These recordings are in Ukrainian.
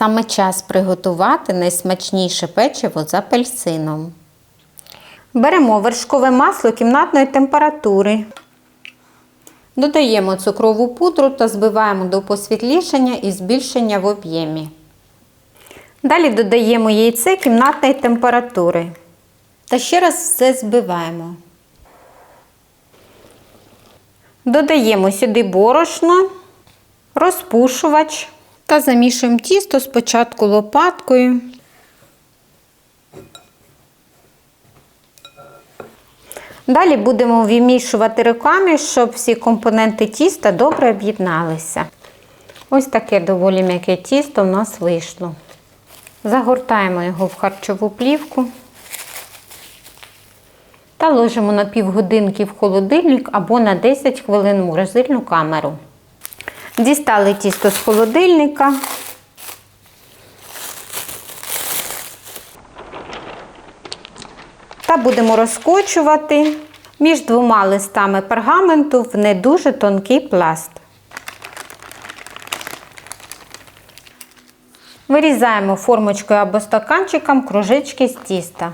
Саме час приготувати найсмачніше печиво з апельсином. Беремо вершкове масло кімнатної температури. Додаємо цукрову пудру та збиваємо до посвітлішання і збільшення в об'ємі. Далі додаємо яйце кімнатної температури. Та ще раз все збиваємо. Додаємо сюди борошно, розпушувач та замішуємо тісто спочатку лопаткою. Далі будемо вимішувати руками, щоб всі компоненти тіста добре об'єдналися. Ось таке доволі м'яке тісто в нас вийшло. Загортаємо його в харчову плівку та ложимо на півгодинки в холодильник або на 10 хвилин в морозильну камеру. Дістали тісто з холодильника. Та будемо розкочувати між двома листами пергаменту в не дуже тонкий пласт. Вирізаємо формочкою або стаканчиком кружечки з тіста.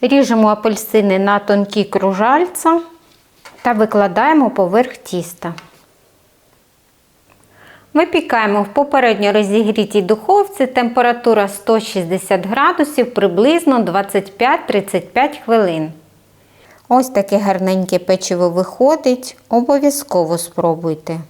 Ріжемо апельсини на тонкі кружальця та викладаємо поверх тіста. Випікаємо в попередньо розігрітій духовці температура 160 градусів приблизно 25-35 хвилин. Ось таке гарненьке печиво виходить. Обов'язково спробуйте.